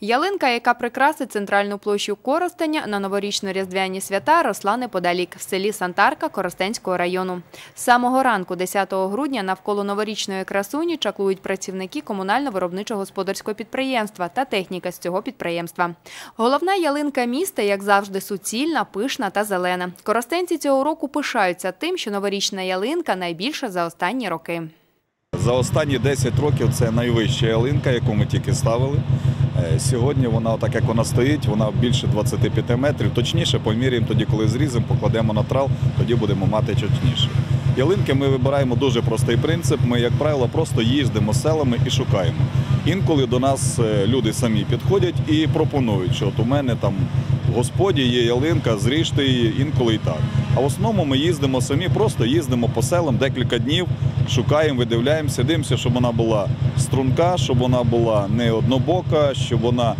Ялинка, яка прикрасить центральну площу Коростеня на новорічно-різдвяні свята, росла неподалік в селі Сантарка Коростенського району. З самого ранку, 10 грудня, навколо новорічної красуні чаклують працівники комунально-виробничого господарського підприємства та техніка з цього підприємства. Головна ялинка міста, як завжди, суцільна, пишна та зелена. Коростенці цього року пишаються тим, що новорічна ялинка найбільша за останні роки. За останні 10 років це найвища ялинка, яку ми тільки ставили. Е, Сьогодні вона, так як вона стоїть, вона більше 25 метрів. Точніше, поміряємо тоді, коли зріземо, покладемо на трал, тоді будемо мати точніше. Ялинки ми вибираємо дуже простий принцип. Ми, як правило, просто їздимо селами і шукаємо. Інколи до нас е, люди самі підходять і пропонують, що от у мене там господі є ялинка, зріжте її, інколи і так. А в основному ми їздимо самі, просто їздимо по селам декілька днів, шукаємо, видивляємося, дивимося, щоб вона була струнка, щоб вона була не однобока, щоб вона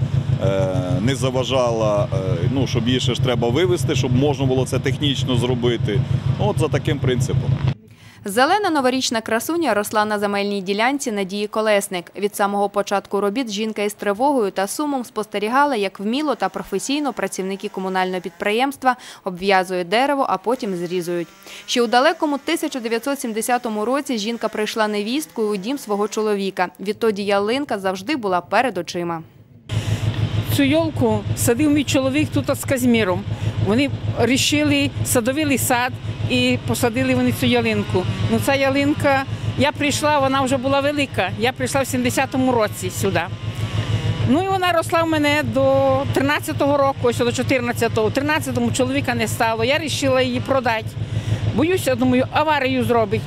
е, не заважала, е, ну, щоб її ще ж треба вивезти, щоб можна було це технічно зробити. От за таким принципом. Зелена новорічна красуня росла на земельній ділянці Надії Колесник. Від самого початку робіт жінка із тривогою та сумом спостерігала, як вміло та професійно працівники комунального підприємства обв'язують дерево, а потім зрізують. Ще у далекому 1970 році жінка прийшла невісткою у дім свого чоловіка. Відтоді ялинка завжди була перед очима. Цю йолку садив мій чоловік тут з Казміром. Вони рішили, садовили сад і посадили вони цю ялинку. Ну ця ялинка, я прийшла, вона вже була велика. Я прийшла в 70-му році сюди. Ну і вона росла в мене до 13-го року, ось до 14-го. У 13-му чоловіка не стало. Я вирішила її продати. Боюся, думаю, аварію зробить.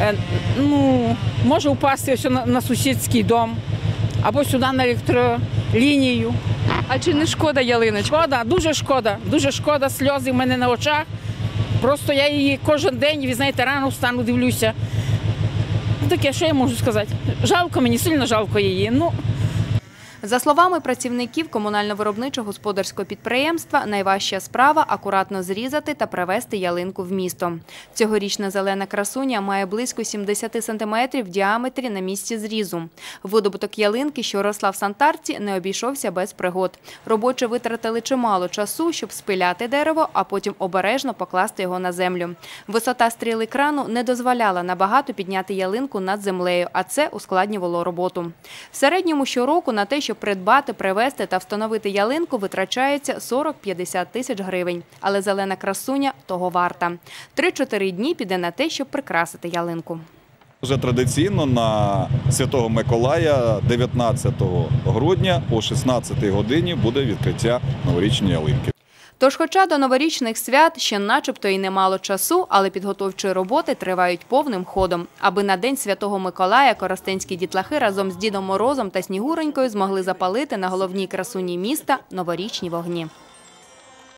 Е, Ну, може впасти ось на, на сусідський дом або сюди на електролінію. А чи не шкода ялиночка? Шкода, дуже шкода, дуже шкода, сльози в мене на очах. Просто я її кожен день, ви знаєте, рано встану, дивлюся. Ну, Таке, що я можу сказати? Жалко мені, сильно жалко її. Ну, За словами працівників комунально-виробничого господарського підприємства, найважча справа – акуратно зрізати та привезти ялинку в місто. Цьогорічна зелена красуня має близько 70 сантиметрів в діаметрі на місці зрізу. Видобуток ялинки, що росла в Сантарці, не обійшовся без пригод. Робочі витратили чимало часу, щоб спиляти дерево, а потім обережно покласти його на землю. Висота стріли крану не дозволяла набагато підняти ялинку над землею, а це ускладнювало роботу. В середньому щороку на те, щоб придбати, привезти та встановити ялинку, витрачається 40-50 тисяч гривень. Але зелена красуня того варта. 3-4 дні піде на те, щоб прикрасити ялинку. Вже традиційно на Святого Миколая 19 грудня о 16 годині буде відкриття новорічної ялинки. Тож, хоча до новорічних свят ще начебто і немало часу, але підготовчі роботи тривають повним ходом, аби на День Святого Миколая коростенські дітлахи разом з Дідом Морозом та Снігуренькою змогли запалити на головній красуні міста новорічні вогні.